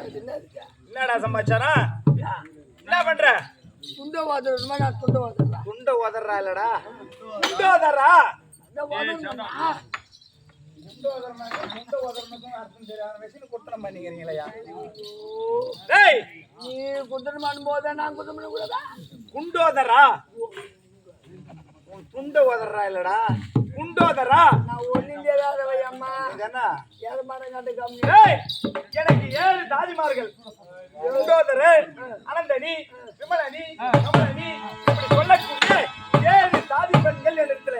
என்னடா சமாச்சாரம்? என்ன பண்ற? துண்டை வாதுறதுமா நான் துண்டை வாதுறேன் குண்ட உதறா இல்லடா. குண்ட குண்ட குண்ட டேய் நீ குத்தணும் போதே நான் குத்தணும் கூடாதா குண்டோதரா உன் துண்ட உதறா இல்லடா. குண்டோதரா நான் ஒன்றும் தெரியாதவை அம்மா என்ன ஏழுமான காட்டு கம்மி ஏய், எனக்கு ஏழு தாதிமார்கள். குண்டோதரு அனந்தனி விமலனி கமலனி இப்படி சொல்லக்கூடிய ஏழு தாதி பெண்கள் இடத்துல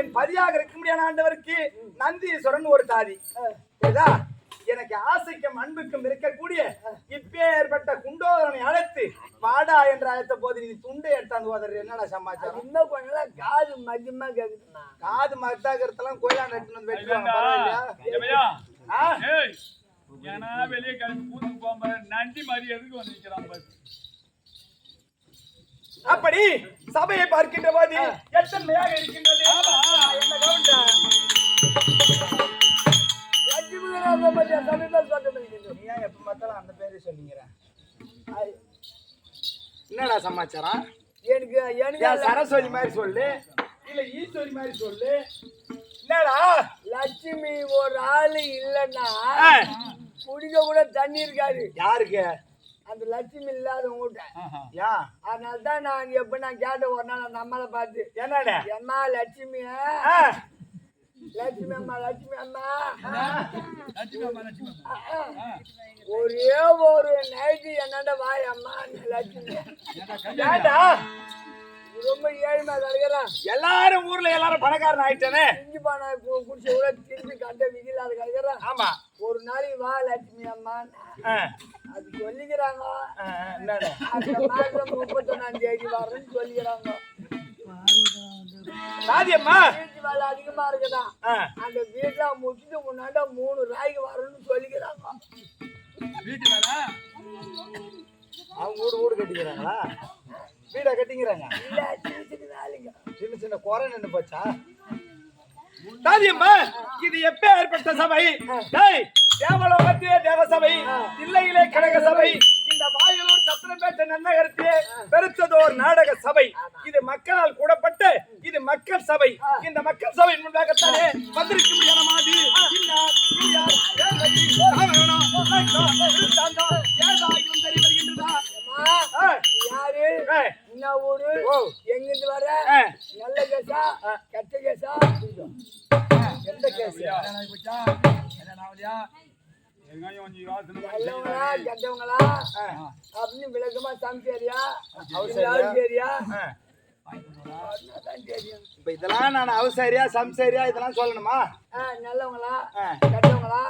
என் பதியாக இருக்க முடியாத ஆண்டவருக்கு. நந்தீஸ்வரன் ஒரு தாதி. எனக்கு ஆசைக்கும் அன்புக்கும் இருக்கக்கூடிய இப்பேற்பட்ட குண்டோதரனை அழைத்து வாடா என்று அழைத்த போது நீ துண்டை எடுத்தாந்து போதர் என்னடா சமாச்சாரம்? இன்னும் கொஞ்ச நாள் காது மதியமா கேக்குதுண்ணா. காது மத்தாக்கிறதெல்லாம் கோயிலாண்ட எடுத்துன்னு வந்து வெட்டுவாங்க வெளியே கிளம்பி கூத்துக்கு போகாம நண்டி மாதிரி எதுக்கு வந்து நிக்கிறான் பாரு. அப்படி சபையை பார்க்கின்ற போது எத்தன்மையாக இருக்கின்றது? என்ன கவுண்டா? என்னடா சமாச்சாரம்? எனக்கு எனக்கு ஏன் சரஸ்வதி மாதிரி சொல்லு. இல்ல ஈஸ்வரி மாதிரி சொல்லு. என்னடா? லட்சுமி ஒரு ஆளு இல்லைன்னா குடிக்க கூட தண்ணி இருக்காது. யாருக்கு? அந்த லட்சுமி இல்லாதவங்க ஆஹா. ஏன் அதனால தான் நான் எப்ப நான் கேட்ட ஒரு நாள் அந்த அம்மாவை பார்த்து என்னடா? அம்மா லட்சுமி லட்சுமி அம்மா லட்சுமி அம்மா லட்சுமி அம்மா, லட்சுமி அம்மா. ஒரே ஒரு நைட்டு என்னண்ட வாய் அம்மா லட்சுமி? ஏன்டா ரொம்ப ஏழ்மை கிடைக்கிறான் எல்லாரும் ஊர்ல எல்லாரும் பணக்காரன் ஆயிட்டானே. இஞ்சி பானை குடிச்ச கூட திருப்பி கண்ட விதியில் அது கிடைக்கிறான் ஆமா. ஒரு நாளைக்கு வா லட்சுமி அம்மா. அது சொல்லிக்கிறாங்க. முப்பத்தொன்னாம் தேதி வரேன்னு சொல்லிக்கிறாங்க. சாதியம்மா வீட்டு வேலை அதிகமா இருக்குதான் ஆ, அந்த வீட்டுல முடிச்சுட்டு முன்னாடி மூணு ராய்க்கு வரணும்னு சொல்லிக்கிறாங்க. வீட்டு வேலை? அவங்க வீடு வீடு கட்டிக்கிறாங்களா? வீடா கட்டிக்கிறாங்க? இல்ல சின்ன சின்ன வேலைங்க. சின்ன சின்ன குறை நின்று போச்சா? தாதியம்மா இது எப்ப ஏற்பட்ட சபை தேவலோகத்திலே தேவ சபை இல்லையிலே கனக சபை சத்திரம்பேட்டை நன்னகரத்திலே பெருத்ததோர் நாடக சபை. இது மக்களால் கூடப்பட்டு இது மக்கள் சபை. இந்த மக்கள் சபை முன்பாகத்தானே வந்திருக்க முடியாத மாதிரி என்ன எங்கிருந்து வர? நல்ல கேசா கெட்ட கேசா எந்த கேஸ்? கல்யாணம் வெங்காயம் கொஞ்சம் யோசனை நல்லவங்களா. கெட்டவங்களா? அப்படின்னு விளக்கமா சமைச்சேரியா அவசரியா? சரியா இப்ப இதெல்லாம் நான் அவசரியா சம்சரியா இதெல்லாம் சொல்லணுமா? நல்லவங்களா. கெட்டவங்களா.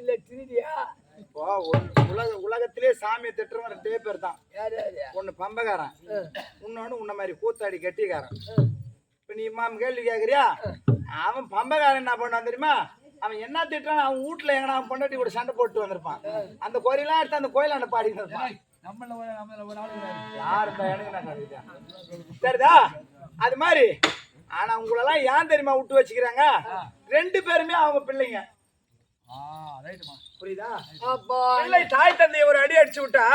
இல்ல திருடியா? இப்போ உலக உலகத்திலே சாமியை திட்டுறவன் ரெண்டே பேர் தான் ஒன்னு பம்பகாரன். இன்னொன்னு உன்ன மாதிரி கூத்தாடி கட்டிக்காரன். இப்ப நீ இம்மாம் கேள்வி கேக்குறியா? அவன் பம்பகாரன் என்ன பண்ணான் தெரியுமா? அவன் என்ன திட்டுறான் அவன் வீட்டுல எங்கடா அவன் பொண்டாட்டி கூட சண்டை போட்டு வந்திருப்பான். அந்த கோயிலாம் எடுத்து அந்த கோயிலாண்ட பாடிட்டு இருப்பான். ஏய், நம்மள ஒரு நம்மள ஒரு ஆளு இருக்காரு. யார். சரிதா அது மாதிரி. ஆனா உங்களெல்லாம் ஏன் தெரியுமா விட்டு வச்சுக்கிறாங்க? ரெண்டு பேருமே அவங்க பிள்ளைங்க. புரியுதா? அப்போ. பிள்ளை தாய் தந்தையை ஒரு அடி அடிச்சு விட்டா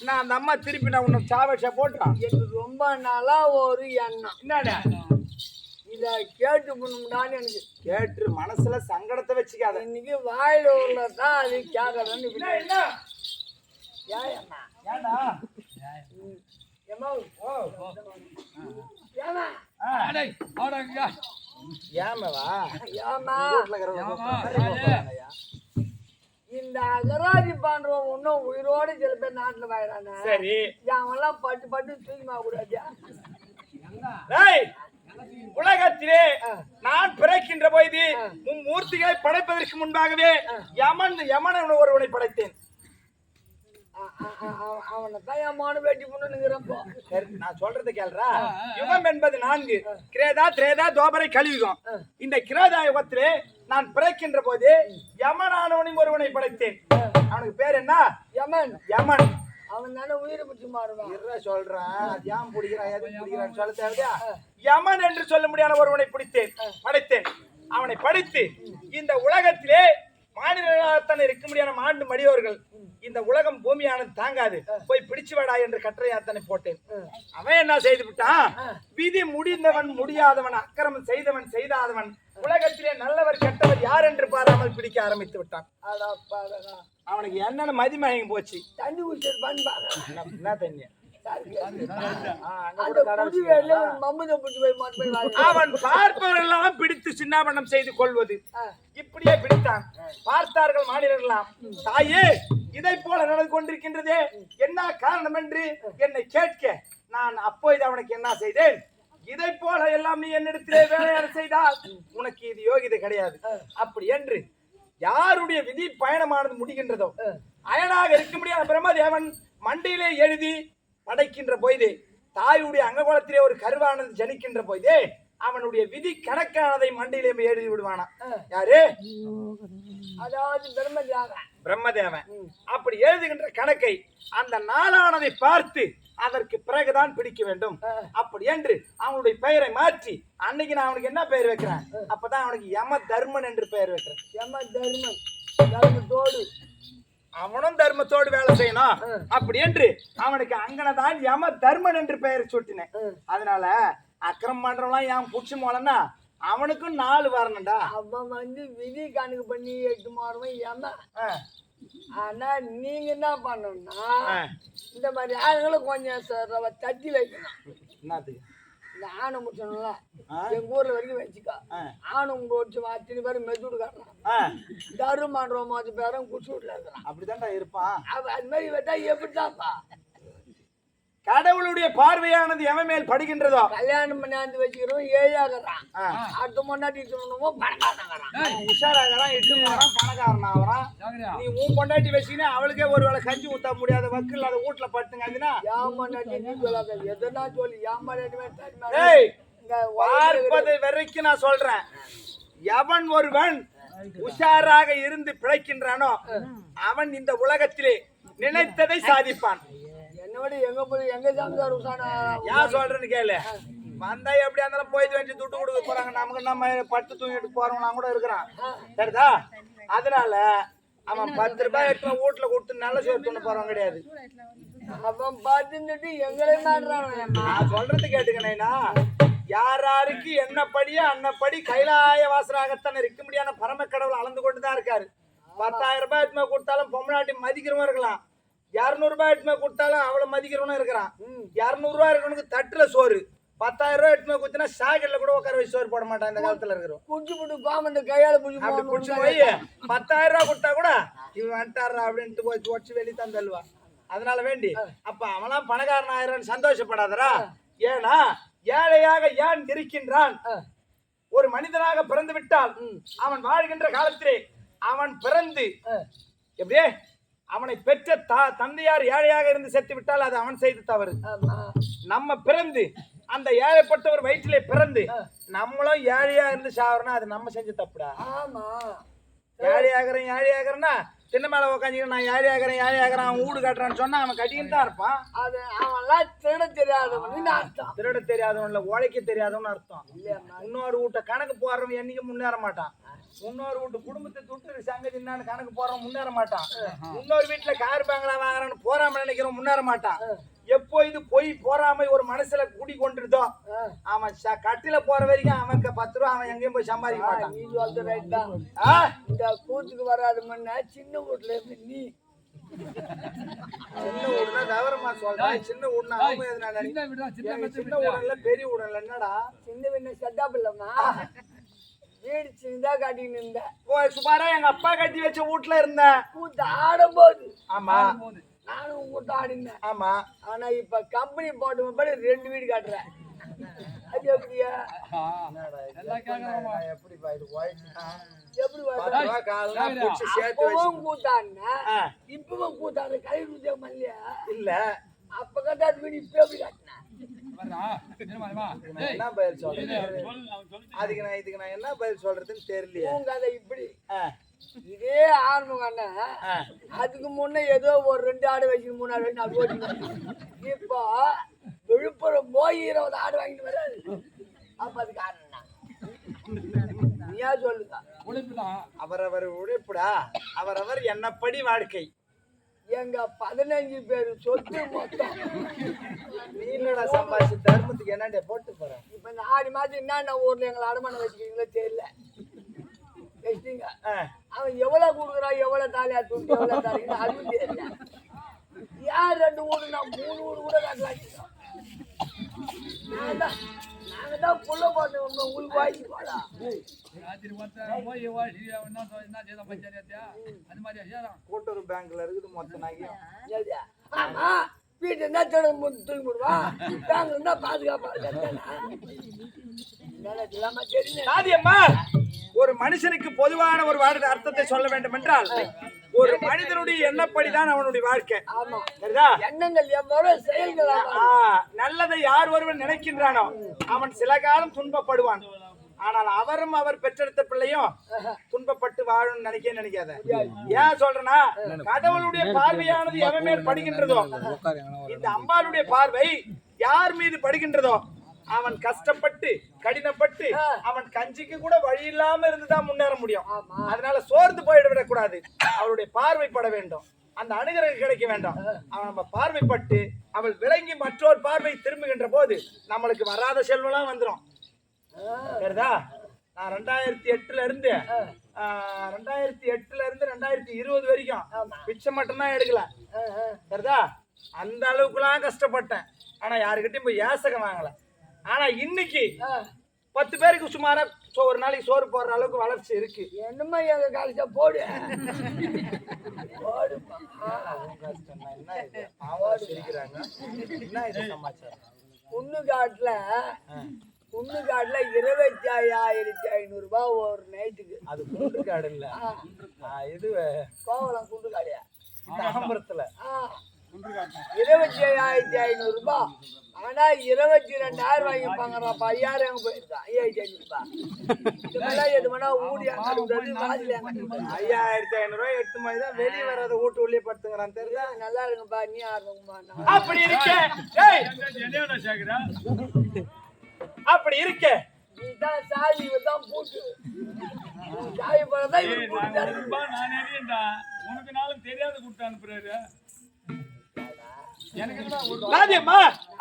நான் அந்த அம்மா திருப்பி நான் உன்னை சாவச்சா போட்டான் எனக்கு ரொம்ப நாளா ஒரு எண்ணம். என்னடா? இத கேட்டு பண்ணணும்டான்னு எனக்கு கேட்டு மனசுல சங்கடத்தை வச்சுக்காத. இன்னைக்கு வாயிலூர்ல தான் அது கேட்கறேன்னு அம்மா ஏண்டா ஏம்மா? ஓ ஏமா ஆ, அடேய், வாடா இங்க. ஏமாவா ஏமா ஏமா. இந்த அகராஜி பண்றவன் இன்னும் உயிரோட சில பேர் நாட்டுல வாயிறானே? சரி. அவன்லாம் பட்டு பட்டு தூக்கிமா கூடாது ஏய், உலகத்திலே நான் பிறக்கின்ற போது மும்மூர்த்திகளை படைப்பதற்கு முன்பாகவே யமன் யமன் ஒருவனை படைத்தேன். யுகம் என்பது நான்கு. கிரேதா திரேதா தோபரை கலியுகம். இந்த கிரேதா யுகத்திலே நான் பிறக்கின்ற போது யமனானவனும் ஒருவனை படைத்தேன். அவனுக்கு பேர் என்ன? யமன். யமன். அவன் தானே உயிரை பிடிச்சி மாறுவான். இருடா சொல்றேன் அது ஏன் பிடிக்கிறான் எதுக்கு பிடிக்கிறான்னு சொல்ல தேவையா? யமன் என்று சொல்ல முடியாத ஒருவனை பிடித்தேன் படைத்தேன். அவனை படித்து இந்த உலகத்திலே மாநிலத்தனை இருக்க முடியாத மாண்டு மடியோர்கள் இந்த உலகம் பூமியானது தாங்காது. போய் பிடிச்சு வாடா என்று கட்டளையாத்தனை போட்டேன். அவன் என்ன செய்து விட்டான்? விதி முடிந்தவன் முடியாதவன் அக்கிரமம் செய்தவன் செய்தாதவன். உலகத்திலே நல்லவர் கெட்டவர் யார் என்று பாராமல் பிடிக்க ஆரம்பித்து விட்டான். அவனுக்கு என்னென்ன மதிமயங்கி போச்சு? தண்ணி குடிச்சது பண்ணுவாங்க என்ன- தண்ணி. அவன் பார்ப்பவரெல்லாம் பிடித்து சின்னாபனம் செய்து கொள்வது. இப்படியே பிடித்தான். பார்த்தார்கள் மாநிலர்களாம் தாயே இதை போல நடந்து கொண்டிருக்கின்றதே. என்ன காரணம் என்று என்னை கேட்க நான் அப்போது அவனுக்கு என்ன செய்தேன்? இதை போல எல்லாம் நீ என்னிடத்திலே வேலையான செய்தால் உனக்கு இது யோகிதை கிடையாது. அப்படி என்று யாருடைய விதி பயணமானது முடிகின்றதோ அயனாக இருக்க முடியாத பிரம்மதேவன் மண்டையிலே எழுதி படைக்கின்ற பொய்தே தாயுடைய அங்ககோலத்திலே ஒரு கருவானது ஜனிக்கின்ற பொய்தே அவனுடைய விதி கணக்கானதை மண்டையிலே எழுதி விடுவானா யாரு? அதாவது பிரம்மதியாகம் பிரம்மதேவன். அப்படி எழுதுகின்ற கணக்கை அந்த நாளானதை பார்த்து அதற்கு பிறகுதான் பிடிக்க வேண்டும். அப்படி என்று அவனுடைய பெயரை மாற்றி அன்னைக்கு நான் அவனுக்கு என்ன பெயர் வைக்கிறேன்? அப்பதான் அவனுக்கு யம தர்மன் என்று பெயர் வைக்கிறேன். எம்ம தர்மம் தர்மத்தோடு. அவனும் தர்மத்தோடு வேலை செய்யணும். அப்படி என்று அவனுக்கு அங்கனதான் யம தர்மன் என்று பெயர் சூட்டினேன். அதனால அக்கிரம் பண்றவங்களாம் என் புடிச்சு போலன்னா அவனுக்கும் நாலு வரணும்டா. அவன் வந்து விதி கணக்கு பண்ணி எட்டு மாறுவன் ஏமா ஆனா நீங்க என்ன பண்ணணும்னா. இந்த மாதிரி ஆளுங்களை கொஞ்சம் தட்டி வைக்கணும். என்னத்துக்கு இந்த ஆணை முடிச்சோம்ல. எங்க ஊர்ல வரைக்கும் வச்சுக்கோ. ஆணும் முடிச்சு அத்தனை பேரும் மெதுடு காட்டுறான் ஆ, தருமான்றோம் மொத்த பேரும் குச்சி வீட்டுல இருக்கிறான் அப்படித்தான்டா இருப்பான். அது மாதிரி வச்சா எப்படிதான்ப்பா? கடவுளுடைய பார்வையானது எவன் மேல் படுகின்றதோ? கல்யாணம் பண்ணாந்து வச்சுக்கிறோம் ஏழாகிறான். அடுத்த முன்னாடி சொல்லணுமோ பணக்காரங்கிறான் அவன் உஷாராகிறான் எட்டு வரான் பணக்காரன் ஆகிறான் நீ உன் பொண்டாட்டி வச்சுக்கினா அவளுக்கே ஒரு வேளை கஞ்சி ஊத்த முடியாத வக்கு இல்லாத வீட்டுல படுத்துங்கன்னா ஏமாண்டாட்டி நீ சொல்லாத எதனா சொல்லி இங்க பார்ப்பது வரைக்கும் நான் சொல்றேன். எவன் ஒருவன் உஷாராக இருந்து பிழைக்கின்றானோ அவன் இந்த உலகத்திலே நினைத்ததை சாதிப்பான். என்னோட எங்க போய் எங்க சாமியார் உசானா ஏன் சொல்றேன்னு கேளு. வந்தா எப்படியா இருந்தாலும் போய் வச்சு துட்டு கொடுக்க போறாங்க. நமக்கு நம்ம பட்டு தூங்கிட்டு போறவங்க கூட இருக்கிறான். சரிதா? அதனால அவன் பத்து ரூபாய் எடுத்து வீட்டுல கொடுத்து நல்ல சோறு துண்ண போறவன் கிடையாது. அவன் பார்த்துட்டு எங்களை நான் சொல்றது கேட்டுக்கணேனா யார் யாருக்கு என்னப்படியோ அன்னப்படி கைலாய வாசராகத்தான் இருக்க முடியாத பரம கடவுள் அளந்து கொண்டு தான் இருக்காரு. பத்தாயிரம் ரூபாய் எடுத்துமே கொடுத்தாலும் பொம்மநாட்டி மதிக்கிறவன் இருக்கலாம். இரநூறு ரூபாய் எடுத்துமே கொடுத்தாலும் அவளை மதிக்கிறவனும் இருக்கிறான். இரநூறு ரூபாய் இருக்கவனுக்கு தட்டுல சோறு. பத்தாயிரம் ரூபாய் எடுத்துமே கொடுத்தினா சாகல்ல கூட உட்கார வச்சு சோறு போட மாட்டான் இந்த காலத்துல இருக்கிறோம் குச்சி புட்டு பாமண்ட கையால புடிச்சு அப்படி பிடிச்சி போய் பத்தாயிரம் ரூபாய் கொடுத்தா கூட இவன் வந்துட்டாரா அப்படின்ட்டு போய் உடச்சு வெளியே தான் தள்ளுவா அதனால வேண்டி அப்ப அவனாம் பணக்காரன் ஆயிரம் சந்தோஷப்படாதரா ஏன்னா ஏழையாக ஏன் இருக்கின்றான் ஒரு மனிதனாக பிறந்து விட்டால் அவன் வாழ்கின்ற காலத்திலே அவன் பிறந்து எப்படியே அவனை பெற்ற தா தந்தையார் ஏழையாக இருந்து செத்து விட்டால் அது அவன் செய்த தவறு. நம்ம பிறந்து அந்த ஏழைப்பட்டவர் வயிற்றிலே பிறந்து நம்மளும் ஏழையா இருந்து சாவறோம்னா அது நம்ம செஞ்ச தப்புடா. ஆமா. ஏழையாகிறேன் ஏழையாகிறேன்னா தின்ன மேல உட்காந்துக்கிறேன் நான் ஏழையாகிறேன் ஏழையாகிறேன் அவன் வீடு கட்டுறான்னு சொன்னா அவன் கட்டிக்கிட்டு தான் இருப்பான். அது அவன்லாம் திருட தெரியாதவன் அர்த்தம். திருட தெரியாதவன் இல்ல உழைக்க தெரியாதவன் அர்த்தம். இன்னொரு வீட்டை கணக்கு போடுறவன் என்னைக்கு முன்னேற மாட்டான். இன்னொரு வீட்டு குடும்பத்தை துட்டு சங்கதி என்னன்னு கணக்கு போறவன் முன்னேற மாட்டான். இன்னொரு வீட்டுல கார் பேங்களா வாங்குறான்னு போறாம நினைக்கிறவன் முன்னேற மாட்டான். எப்போ இது போய் போறாம ஒரு மனசுல குடி கொண்டுருதோ அவன் கட்டில போற வரைக்கும் அவன் க- பத்து ரூபா அவன் எங்கேயும் போய் சம்பாதிக்க மாட்டான். நீ சொல்றது ரைட் தான். ஆ? இந்த கூத்துக்கு வராது முன்ன சின்ன வீட்டுல இருந்து நீ. சின்ன வீடுனா விவரமா சொல்றேன் சின்ன ஏங்க, சின்ன வீடுல பெரிய வீடுல என்னடா சின்ன பின்ன செட்டப் இல்லம்மா வீடு சின்னதா காட்டின்னு இருந்த ஓ சுமாரா எங்க அப்பா கட்டி வச்ச வீட்டுல இருந்தேன். கூத்து ஆடும்போது. ஆமா. நானும் கூத்து ஆடினேன் ஆமா. ஆனா இப்ப கம்பெனி போட்டு படி ரெண்டு வீடு காட்டுறேன். அது எப்படியா? இது? எப்படி இப்பவும் கூத்தாடு கை மல்லியா இல்ல. அப்ப கட்டாது வீடு இப்ப எப்படி என்ன பதில் சொல்றது? அதுக்கு நான் இதுக்கு நான் என்ன பதில் சொல்றதுன்னு தெரியலையே. உங்க கதை இப்படி. இதே ஆரம்பம் அண்ணன். அதுக்கு முன்ன ஏதோ ஒரு ரெண்டு ஆடு வச்சு மூணு ஆடு வச்சு அது ஓட்டினாங்க இப்போ விழுப்புரம் போய் இருபது ஆடு வாங்கிட்டு வராது. அப்ப அது காரணம்? நீயா சொல்லுங்க உழைப்பு தான் அவரவர் உழைப்புடா. அவரவர் என்னப்படி வாழ்க்கை? எங்க பதினஞ்சு பேர் சொத்து மொத்தம். என்னடா சம்பாதிச்சு தர்மத்துக்கு என்னடா போட்டு போற? இப்ப இந்த ஆறு என்னென்ன ஊர்ல எங்களை அடமானம் வச்சுக்கீங்களோ தெரியல. வச்சிட்டீங்க. அவன் எவ்வளவு கொடுக்குறான் எவ்வளவு தாலியா துண்டு எவ்வளவு தாலின்னு அதுவும் தெரியல. யார் ரெண்டு ஊரு நான் மூணு ஊரு கூட கட்டலாம் நாங்க தான் கூட்டுறவு பேங்க்ல இருக்குது மொத்த? ஆமா வீட்டு என்ன திறன் தூக்கி போடுவா? பேங்க் இருந்தா பாதுகாப்பா ஒரு மனுஷனுக்கு பொதுவான ஒரு வாழ்க்கை அர்த்தத்தை சொல்ல வேண்டும் என்றால் ஒரு மனிதனுடைய எண்ணப்படிதான் அவனுடைய வாழ்க்கை. ஆமா. சரிதா? எண்ணங்கள் எவ்வளவு செயல்கள் நல்லதை யார் ஒருவன் நினைக்கின்றானோ அவன் சில காலம் துன்பப்படுவான். ஆனால் அவரும் அவர் பெற்றெடுத்த பிள்ளையும் துன்பப்பட்டு வாழும் நினைக்க நினைக்காத. ஏன் சொல்றேன்னா கடவுளுடைய பார்வையானது எவன் மேல் படுகின்றதோ இந்த அம்பாளுடைய பார்வை யார் மீது படுகின்றதோ அவன் கஷ்டப்பட்டு கடினப்பட்டு அவன் கஞ்சிக்கு கூட வழி இல்லாம இருந்துதான் முன்னேற முடியும். அதனால சோர்ந்து போயிட கூடாது அவளுடைய பார்வைப்பட வேண்டும். அந்த அனுகிரகம் கிடைக்க வேண்டும். அவன் நம்ம பார்வைப்பட்டு அவள் விளங்கி மற்றொரு பார்வை திரும்புகின்ற போது நம்மளுக்கு வராத செல்வம்லாம் வந்துடும் சரிதா நான் ரெண்டாயிரத்தி எட்டுல இருந்து ரெண்டாயிரத்தி எட்டுல இருந்து ரெண்டாயிரத்தி இருபது வரைக்கும் பிச்சை மட்டும்தான் எடுக்கல. சரிதா அந்த அளவுக்குலாம் கஷ்டப்பட்டேன். ஆனா யாருக்கிட்டையும் போய் யாசகம் வாங்கல. ஆனா இன்னைக்கு பத்து பேருக்கு சுமாரா ஒரு நாளைக்கு சோறு போடுற அளவுக்கு வளர்ச்சி இருக்கு. என்னம்மா எங்க காலேஜா போடு. குன்னு காட்டுல குன்னு காட்டுல இருபத்தி ஐயாயிரத்தி ஐநூறு ரூபாய் ஒரு நைட்டுக்கு. அது குன்று காடு இல்ல இது கோவலம் குண்டு காடியா தாம்பரத்துல இருபத்தி ஐயாயிரத்தி ஐநூறு ரூபாய் ஆனா இருபத்தி ரெண்டாயிரம் வாங்கிப்பாங்க அப்ப ஐயாயிரம் எங்க போயிருக்கான் ஐயாயிரத்தி ஐநூறு ரூபாய் இதெல்லாம் எது வேணா ஊடி ஐயாயிரத்தி ஐநூறு ரூபாய் எட்டு மணி தான் வெளியே வராத வீட்டு உள்ளே படுத்துங்கிறான் தெரியுதா? நல்லா இருக்குப்பா நீ ஆடுங்கம்மா அப்படி இருக்க. அப்படி இருக்க. நீதான் சாவி தான் பூட்டு. சாவி போறதான் இவரு நான் பூட்டு நான் உனக்கு நாளும் தெரியாத கொடுத்து அனுப்புறாரு. எனக்கு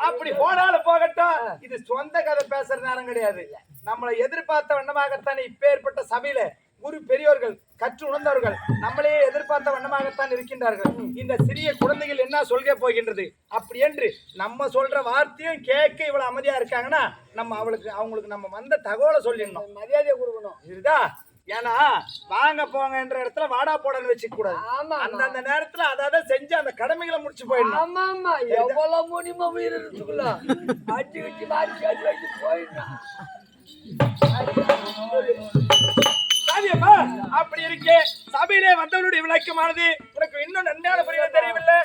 அப்படி போனாலும் போகட்டும். இது சொந்த கதை பேசுற நேரம் கிடையாது. நம்மளை எதிர்பார்த்த வண்ணமாகத்தான் இப்பேற்பட்ட சபையில குரு பெரியோர்கள் கற்று உணர்ந்தவர்கள் நம்மளையே எதிர்பார்த்த வண்ணமாகத்தான் இருக்கின்றார்கள். இந்த சிறிய குழந்தைகள் என்ன சொல்க போகின்றது? அப்படி என்று நம்ம சொல்ற வார்த்தையும் கேட்க இவ்வளவு அமைதியா இருக்காங்கன்னா நம்ம அவளுக்கு அவங்களுக்கு நம்ம வந்த தகவலை சொல்லிடணும். மரியாதையை கொடுக்கணும். இதுதான் ஏன்னா வாங்க போங்க என்ற இடத்துல வாடா போடன்னு வச்சுக்க கூடாது அந்தந்த நேரத்துல அதாவது செஞ்சு அந்த கடமைகளை முடிச்சு போயிடணும். ஆமா ஆமா எவ்வளவு முடியுமோ உயிரிழந்துக்குள்ள அடி வச்சு மாறி அடி வச்சு சாதியம்மா அப்படி இருக்கே. சபையிலே வந்தவனுடைய விளக்கமானது உனக்கு இன்னும் நன்றான புரியல தெரியவில்லை?